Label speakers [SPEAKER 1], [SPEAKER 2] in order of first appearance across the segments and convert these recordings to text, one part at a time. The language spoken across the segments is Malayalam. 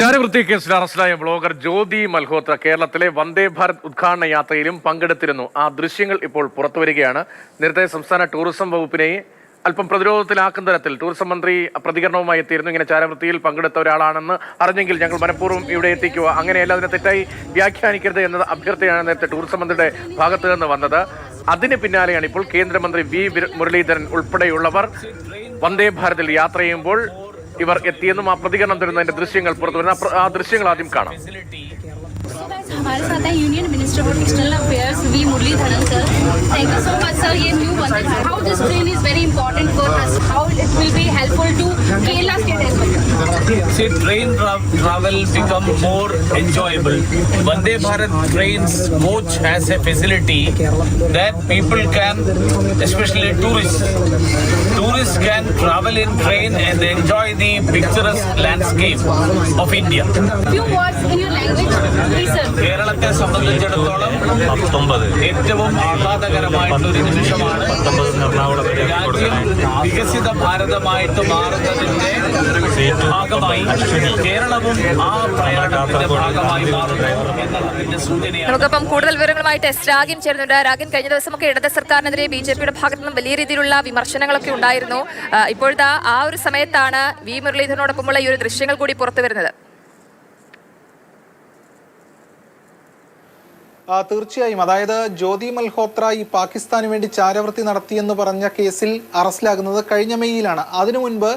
[SPEAKER 1] ചാരവൃത്തി കേസിൽ അറസ്റ്റിലായ ബ്ലോഗർ ജ്യോതി മൽഹോത്ര കേരളത്തിലെ വന്ദേ ഭാരത് ഉദ്ഘാടന യാത്രയിലും പങ്കെടുത്തിരുന്നു. ആ ദൃശ്യങ്ങൾ ഇപ്പോൾ പുറത്തുവരികയാണ് നേരത്തെ സംസ്ഥാന ടൂറിസം വകുപ്പിനെ അല്പം പ്രതിരോധത്തിലാക്കുന്ന തരത്തിൽ ടൂറിസം മന്ത്രി പ്രതികരണവുമായി എത്തിയിരുന്നു. ഇങ്ങനെ ചാരവൃത്തിയിൽ പങ്കെടുത്ത ഒരാളാണെന്ന് അറിഞ്ഞെങ്കിൽ ഞങ്ങൾ മനഃപൂർവം ഇവിടെ എത്തിക്കുക. അങ്ങനെയല്ല അതിനെ തെറ്റായി വ്യാഖ്യാനിക്കരുത് എന്നത് അഭ്യർത്ഥനയാണ് നേരത്തെ ടൂറിസം മന്ത്രിയുടെ ഭാഗത്തു നിന്ന് വന്നത്. അതിന് പിന്നാലെയാണ് ഇപ്പോൾ കേന്ദ്രമന്ത്രി വി മുരളീധരൻ ഉൾപ്പെടെയുള്ളവർ വന്ദേ ഭാരതിൽ യാത്ര ചെയ്യുമ്പോൾ ഇവർ എത്തിയെന്നും ആ പ്രതികരണം തരുന്നതിന്റെ ദൃശ്യങ്ങൾ പുറത്തു വരുന്ന ആ പ്ര- ആ ദൃശ്യങ്ങൾ ആദ്യം കാണാം
[SPEAKER 2] हमारे साथ है union minister for external affairs V Muralidharan sir. Thank you so much sir. ये new one. How this train is very important for us. How it will be helpful to Kerala state as well.
[SPEAKER 3] See, train tra travel become more enjoyable. Vande Bharat trains coach has a facility that people can, especially tourists, tourists can travel in train and enjoy the picturesque landscape of India.
[SPEAKER 2] Few words in your language, please sir.
[SPEAKER 3] കേരളത്തെ സംബന്ധിച്ചിടത്തോളം
[SPEAKER 4] പത്തൊമ്പത്
[SPEAKER 3] ഏറ്റവും ഒരു നിമിഷമാണ്. രാജ്യം വികസിത ഭാരതമായിട്ട് മാറുന്നതിന്റെ ഭാഗമായി കേരളവും ആ പ്രയാണത്തിന്റെ ഭാഗമായി മാറുന്നു സൂചനയാണ്.
[SPEAKER 5] നമുക്കിപ്പം കൂടുതൽ വിവരങ്ങളുമായിട്ട് എസ് രാഗിൻ ചേരുന്നുണ്ട്. രാഗിൻ കഴിഞ്ഞ ദിവസമൊക്കെ ഇടത് സർക്കാരിനെതിരെ ബി ജെ പിയുടെ ഭാഗത്തു നിന്നും വലിയ രീതിയിലുള്ള വിമർശനങ്ങളൊക്കെ ഉണ്ടായിരുന്നു. ഇപ്പോഴത്തെ ആ ഒരു സമയത്താണ് വി മുരളീധരനോടൊപ്പമുള്ള ഈ ഒരു ദൃശ്യങ്ങൾ കൂടി പുറത്തു വരുന്നത്.
[SPEAKER 6] തീർച്ചയായും. അതായത് ജ്യോതി മൽഹോത്ര ഈ പാകിസ്ഥാന് വേണ്ടി ചാരവൃത്തി നടത്തിയെന്ന് പറഞ്ഞ കേസിൽ അറസ്റ്റിലാകുന്നത് കഴിഞ്ഞ മെയ്യിലാണ്. അതിനു മുൻപ്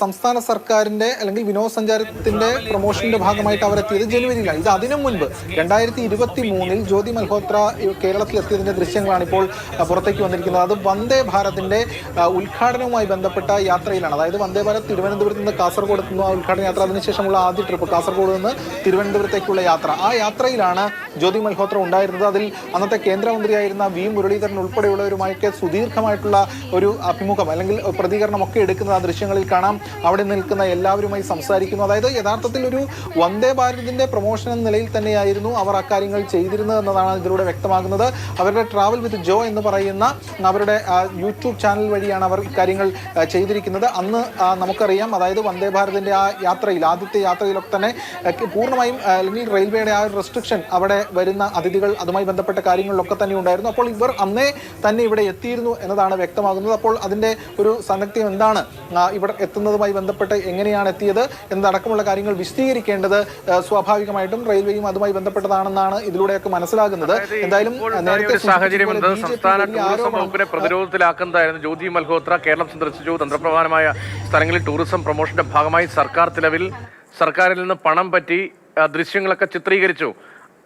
[SPEAKER 6] സംസ്ഥാന സർക്കാരിന്റെ അല്ലെങ്കിൽ വിനോദസഞ്ചാരത്തിന്റെ പ്രൊമോഷന്റെ ഭാഗമായിട്ട് അവരെത്തിയത് ജനുവരിയിലാണ്. ഇത് അതിനു മുൻപ് രണ്ടായിരത്തി ഇരുപത്തി മൂന്നിൽ ജ്യോതി മൽഹോത്ര എത്തിയതിന്റെ ദൃശ്യങ്ങളാണ് ഇപ്പോൾ പുറത്തേക്ക് വന്നിരിക്കുന്നത്. അത് വന്ദേ ഭാരതിന്റെ ഉദ്ഘാടനവുമായി ബന്ധപ്പെട്ട യാത്രയിലാണ്. അതായത് വന്ദേ ഭാരത് തിരുവനന്തപുരത്ത് നിന്ന് കാസർഗോഡ് എത്തുന്ന ആ ഉദ്ഘാടന യാത്ര. അതിനുശേഷമുള്ള ആദ്യ ട്രിപ്പ് കാസർഗോഡ് നിന്ന് തിരുവനന്തപുരത്തേക്കുള്ള യാത്ര. ആ യാത്രയിലാണ് ജ്യോതി മൽഹോത്ര ഉണ്ടായിരുന്നത്. അതിൽ അന്നത്തെ കേന്ദ്രമന്ത്രിയായിരുന്ന വി. മുരളീധരൻ ഉൾപ്പെടെയുള്ളവരുമായൊക്കെ സുദീർഘമായിട്ടുള്ള ഒരു അഭിമുഖം അല്ലെങ്കിൽ പ്രതികരണമൊക്കെ എടുക്കുന്ന ആ ദൃശ്യങ്ങളിൽ കാണാം. അവിടെ നിൽക്കുന്ന എല്ലാവരുമായി സംസാരിക്കുന്നു. അതായത് യഥാർത്ഥത്തിൽ ഒരു വന്ദേ ഭാരതിന്റെ പ്രൊമോഷൻ എന്ന നിലയിൽ തന്നെയായിരുന്നു അവർ അക്കാര്യങ്ങൾ ചെയ്തിരുന്നത് എന്നതാണ് ഇതിലൂടെ വ്യക്തമാകുന്നത്. അവരുടെ ട്രാവൽ വിത്ത് ജോ എന്ന് പറയുന്ന അവരുടെ യൂട്യൂബ് ചാനൽ വഴിയാണ് അവർ ഇക്കാര്യങ്ങൾ ചെയ്തിരിക്കുന്നത്. അന്ന് നമുക്കറിയാം അതായത് വന്ദേ ഭാരതിന്റെ ആ യാത്രയിൽ ആദ്യത്തെ യാത്രയിലൊക്കെ തന്നെ പൂർണമായും അല്ലെങ്കിൽ റെയിൽവേയുടെ ആ ഒരു റെസ്ട്രിക്ഷൻ അവിടെ വരുന്ന അതിഥികൾ അതുമായി ബന്ധപ്പെട്ട കാര്യങ്ങളിലൊക്കെ തന്നെ ഉണ്ടായിരുന്നു. അപ്പോൾ ഇവർ അന്നേ തന്നെ ഇവിടെ എത്തിയിരുന്നു എന്നതാണ് വ്യക്തമാകുന്നത്. അപ്പോൾ അതിന്റെ ഒരു സന്നദ്ധം എന്താണ്? ഇവിടെ എത്തുന്നതുമായി ബന്ധപ്പെട്ട് എങ്ങനെയാണ് എത്തിയത്? എന്നതടക്കമുള്ള കാര്യങ്ങൾ വിശദീകരിക്കേണ്ടത് സ്വാഭാവികമായിട്ടും റെയിൽവേയും അതുമായി ബന്ധപ്പെട്ടതാണെന്നാണ് ഇതിലൂടെയൊക്കെ മനസ്സിലാകുന്നത്. എന്തായാലും
[SPEAKER 1] ഒരു സാഹചര്യം സംസ്ഥാന ടൂറിസം വകുപ്പിനെ പ്രതിരോധത്തിലാക്കുന്നതായിരുന്നു ജ്യോതി മൽഹോത്ര. കേരളം സന്ദർശിച്ചു. തന്ത്രപ്രധാനമായ സ്ഥലങ്ങളിൽ ടൂറിസം പ്രൊമോഷന്റെ ഭാഗമായി സർക്കാർ തിലവിൽ സർക്കാരിൽ നിന്ന് പണം പറ്റി ദൃശ്യങ്ങളൊക്കെ ചിത്രീകരിച്ചു.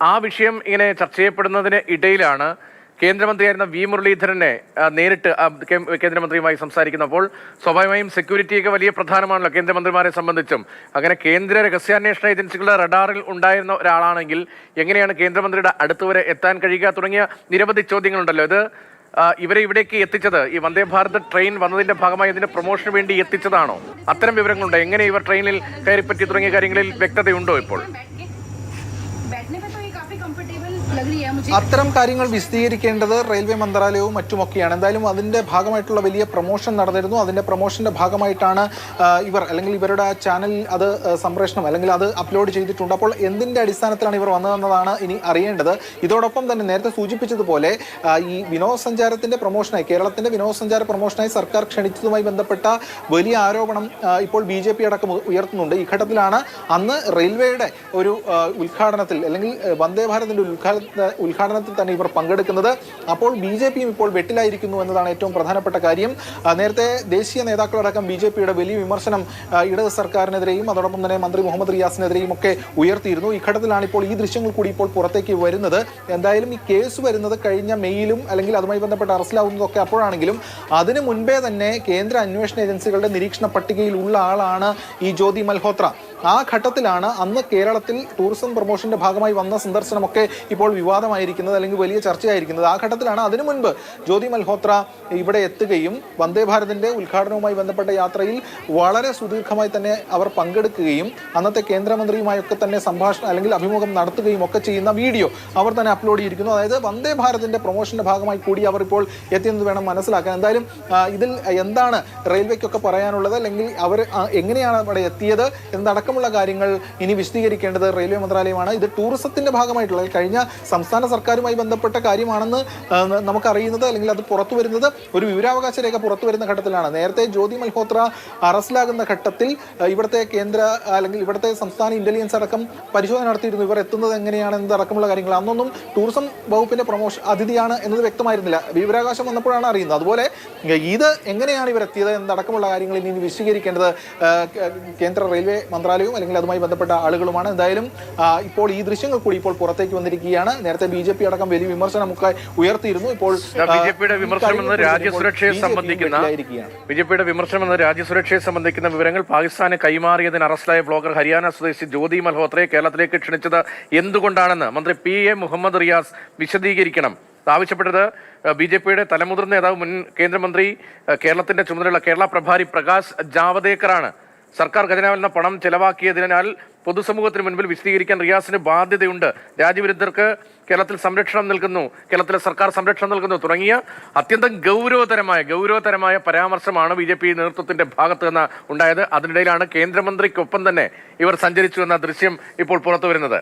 [SPEAKER 1] ആ വിഷയം ഇങ്ങനെ ചർച്ച ചെയ്യപ്പെടുന്നതിന് ഇടയിലാണ് കേന്ദ്രമന്ത്രിയായിരുന്ന വി മുരളീധരനെ നേരിട്ട് കേന്ദ്രമന്ത്രിയുമായി സംസാരിക്കുന്നപ്പോൾ സ്വാഭാവികമായും സെക്യൂരിറ്റിയൊക്കെ വലിയ പ്രധാനമാണല്ലോ കേന്ദ്രമന്ത്രിമാരെ സംബന്ധിച്ചും. അങ്ങനെ കേന്ദ്ര രഹസ്യാന്വേഷണ ഏജൻസികളുടെ റഡാറിൽ ഉണ്ടായിരുന്ന ഒരാളാണെങ്കിൽ എങ്ങനെയാണ് കേന്ദ്രമന്ത്രിയുടെ അടുത്തുവരെ എത്താൻ കഴിയുക തുടങ്ങിയ നിരവധി ചോദ്യങ്ങളുണ്ടല്ലോ. ഇത് ഇവരെ ഇവിടേക്ക് എത്തിച്ചത് ഈ വന്ദേ ഭാരത് ട്രെയിൻ വന്നതിന്റെ ഭാഗമായി ഇതിന്റെ പ്രൊമോഷന് വേണ്ടി എത്തിച്ചതാണോ? അത്തരം വിവരങ്ങളുണ്ടോ? എങ്ങനെ ഇവർ ട്രെയിനിൽ കയറിപ്പറ്റി തുടങ്ങിയ കാര്യങ്ങളിൽ വ്യക്തതയുണ്ടോ ഇപ്പോൾ?
[SPEAKER 6] അത്തരം കാര്യങ്ങൾ വിശദീകരിക്കേണ്ടത് റെയിൽവേ മന്ത്രാലയവും മറ്റുമൊക്കെയാണ്. എന്തായാലും അതിന്റെ ഭാഗമായിട്ടുള്ള വലിയ പ്രൊമോഷൻ നടന്നിരുന്നു. അതിന്റെ പ്രൊമോഷന്റെ ഭാഗമായിട്ടാണ് ഇവർ അല്ലെങ്കിൽ ഇവരുടെ ആ ചാനലിൽ അത് സംപ്രേഷണം അല്ലെങ്കിൽ അത് അപ്ലോഡ് ചെയ്തിട്ടുണ്ട്. അപ്പോൾ എന്തിന്റെ അടിസ്ഥാനത്തിലാണ് ഇവർ വന്നതെന്നതാണ് ഇനി അറിയേണ്ടത്. ഇതോടൊപ്പം തന്നെ നേരത്തെ സൂചിപ്പിച്ചതുപോലെ ഈ വിനോദസഞ്ചാരത്തിന്റെ പ്രൊമോഷനായി കേരളത്തിന്റെ വിനോദസഞ്ചാര പ്രൊമോഷനായി സർക്കാർ ക്ഷണിച്ചതുമായി ബന്ധപ്പെട്ട വലിയ ആരോപണം ഇപ്പോൾ ബി അടക്കം ഉയർത്തുന്നുണ്ട്. ഈ ഘട്ടത്തിലാണ് അന്ന് റെയിൽവേയുടെ ഒരു ഉദ്ഘാടനത്തിൽ അല്ലെങ്കിൽ വന്ദേ ഭാരതിന്റെ ഉദ്ഘാടന ഉദ്ഘാടനത്തിൽ തന്നെ ഇവർ പങ്കെടുക്കുന്നത്. അപ്പോൾ ബി ജെ പിയും ഇപ്പോൾ വെട്ടിലായിരിക്കുന്നു എന്നതാണ് ഏറ്റവും പ്രധാനപ്പെട്ട കാര്യം. നേരത്തെ ദേശീയ നേതാക്കളടക്കം ബി ജെ പിയുടെ വലിയ വിമർശനം ഇടത് സർക്കാരിനെതിരെയും അതോടൊപ്പം തന്നെ മന്ത്രി മുഹമ്മദ് റിയാസിനെതിരെയും ഒക്കെ ഉയർത്തിയിരുന്നു. ഈ ഘട്ടത്തിലാണ് ഇപ്പോൾ ഈ ദൃശ്യങ്ങൾ കൂടി ഇപ്പോൾ പുറത്തേക്ക് വരുന്നത്. എന്തായാലും ഈ കേസ് വരുന്നത് കഴിഞ്ഞ മെയിലും അല്ലെങ്കിൽ അതുമായി ബന്ധപ്പെട്ട് അറസ്റ്റിലാവുന്നതൊക്കെ അപ്പോഴാണെങ്കിലും അതിനു മുൻപേ തന്നെ കേന്ദ്ര അന്വേഷണ ഏജൻസികളുടെ നിരീക്ഷണ പട്ടികയിൽ ഉള്ള ആളാണ് ഈ ജ്യോതി മൽഹോത്ര. ആ ഘട്ടത്തിലാണ് അന്ന് കേരളത്തിൽ ടൂറിസം പ്രൊമോഷന്റെ ഭാഗമായി വന്ന സന്ദർശനമൊക്കെ ഇപ്പോൾ വിവാദമായിരിക്കുന്നത് അല്ലെങ്കിൽ വലിയ ചർച്ചയായിരിക്കുന്നത്. ആ ഘട്ടത്തിലാണ് അതിനു മുൻപ് ജ്യോതി മൽഹോത്ര ഇവിടെ എത്തുകയും വന്ദേ ഭാരതിന്റെ ഉദ്ഘാടനവുമായി ബന്ധപ്പെട്ട യാത്രയിൽ വളരെ സുദീർഘമായി തന്നെ അവർ പങ്കെടുക്കുകയും അന്നത്തെ കേന്ദ്രമന്ത്രിയുമായൊക്കെ തന്നെ സംഭാഷണം അല്ലെങ്കിൽ അഭിമുഖം നടത്തുകയും ഒക്കെ ചെയ്യുന്ന വീഡിയോ അവർ തന്നെ അപ്ലോഡ് ചെയ്തിരിക്കുന്നു. അതായത് വന്ദേ ഭാരതിന്റെ പ്രൊമോഷന്റെ ഭാഗമായി കൂടി അവർ ഇപ്പോൾ എത്തിയെന്ന് വേണം മനസ്സിലാക്കാൻ. എന്തായാലും ഇതിൽ എന്താണ് റെയിൽവേക്കൊക്കെ പറയാനുള്ളത് അല്ലെങ്കിൽ അവർ എങ്ങനെയാണ് അവിടെ എത്തിയത് എന്നടക്കമുള്ള കാര്യങ്ങൾ ഇനി വിശദീകരിക്കേണ്ടത് റെയിൽവേ മന്ത്രാലയമാണ്. ഇത് ടൂറിസത്തിന്റെ ഭാഗമായിട്ടുള്ള കഴിഞ്ഞ സംസ്ഥാന സർക്കാരുമായി ബന്ധപ്പെട്ട കാര്യമാണെന്ന് നമുക്കറിയുന്നത് അല്ലെങ്കിൽ അത് പുറത്തു വരുന്നത് ഒരു വിവരാവകാശ രേഖ പുറത്തു വരുന്ന ഘട്ടത്തിലാണ്. നേരത്തെ ജ്യോതി മൽഹോത്ര അറസ്റ്റിലാകുന്ന ഘട്ടത്തിൽ ഇവിടുത്തെ കേന്ദ്ര അല്ലെങ്കിൽ ഇവിടുത്തെ സംസ്ഥാന ഇന്റലിജൻസ് അടക്കം പരിശോധന നടത്തിയിരുന്നു. ഇവർ എത്തുന്നത് എങ്ങനെയാണ് എന്നതടക്കമുള്ള കാര്യങ്ങൾ. അന്നൊന്നും ടൂറിസം വകുപ്പിന്റെ പ്രൊമോഷൻ അതിഥിയാണ് എന്നത് വ്യക്തമായിരുന്നില്ല. വിവരാവകാശം വന്നപ്പോഴാണ് അറിയുന്നത്. അതുപോലെ ഇത് എങ്ങനെയാണ് ഇവർ എത്തിയത് എന്നടക്കമുള്ള കാര്യങ്ങൾ ഇനി വിശദീകരിക്കേണ്ടത് കേന്ദ്ര റെയിൽവേ മന്ത്രാലയവും അല്ലെങ്കിൽ അതുമായി ബന്ധപ്പെട്ട ആളുകളുമാണ്. എന്തായാലും ഇപ്പോൾ ഈ ദൃശ്യങ്ങൾ കൂടി ഇപ്പോൾ പുറത്തേക്ക് വന്നിരിക്കുകയാണ്. നേരത്തെ ബി ജെ പി അടക്കം വലിയ വിമർശനമൊക്കെ ഉയർത്തിയിരുന്നു. ഇപ്പോൾ
[SPEAKER 1] ബി ജെ പിയുടെ വിമർശനം എന്ന രാജ്യസുരക്ഷയെ സംബന്ധിക്കുന്ന
[SPEAKER 6] വെട്ടിലായിരിക്കുകയാണ്.
[SPEAKER 1] ബി ജെ പിയുടെ വിമർശനം എന്ന രാജ്യസുരക്ഷയെ സംബന്ധിക്കുന്ന വിവരങ്ങൾ പാകിസ്ഥാന് കൈമാറിയതിന് അറസ്റ്റിലായ ബ്ലോഗർ ഹരിയാന സ്വദേശി ജ്യോതി മൽഹോത്രയെ കേരളത്തിലേക്ക് ക്ഷണിച്ചത് എന്തുകൊണ്ടാണെന്ന് മന്ത്രി പി എ മുഹമ്മദ് റിയാസ് വിശദീകരിക്കണം. ആവശ്യപ്പെട്ടത് ബി ജെ പിയുടെ തലമുതിർന്ന നേതാവ് മുൻ കേന്ദ്രമന്ത്രി കേരളത്തിന്റെ ചുമതലയുള്ള കേരള പ്രഭാരി പ്രകാശ് ജാവദേക്കറാണ്. സർക്കാർ ഖജനാവിൽ നിന്ന് പണം ചെലവാക്കിയതിനാൽ പൊതുസമൂഹത്തിന് മുൻപിൽ വിശദീകരിക്കാൻ റിയാസിന് ബാധ്യതയുണ്ട്. രാജ്യവിരുദ്ധർക്ക് കേരളത്തിൽ സംരക്ഷണം നൽകുന്നു. കേരളത്തിലെ സർക്കാർ സംരക്ഷണം നൽകുന്നു. തുടങ്ങിയ അത്യന്തം ഗൗരവതരമായ ഗൗരവതരമായ പരാമർശമാണ് ബി ജെ പി നേതൃത്വത്തിന്റെ ഭാഗത്ത് നിന്ന് ഉണ്ടായത്. അതിനിടയിലാണ് കേന്ദ്രമന്ത്രിക്കൊപ്പം തന്നെ ഇവർ സഞ്ചരിച്ചു എന്ന ദൃശ്യം ഇപ്പോൾ പുറത്തു വരുന്നത്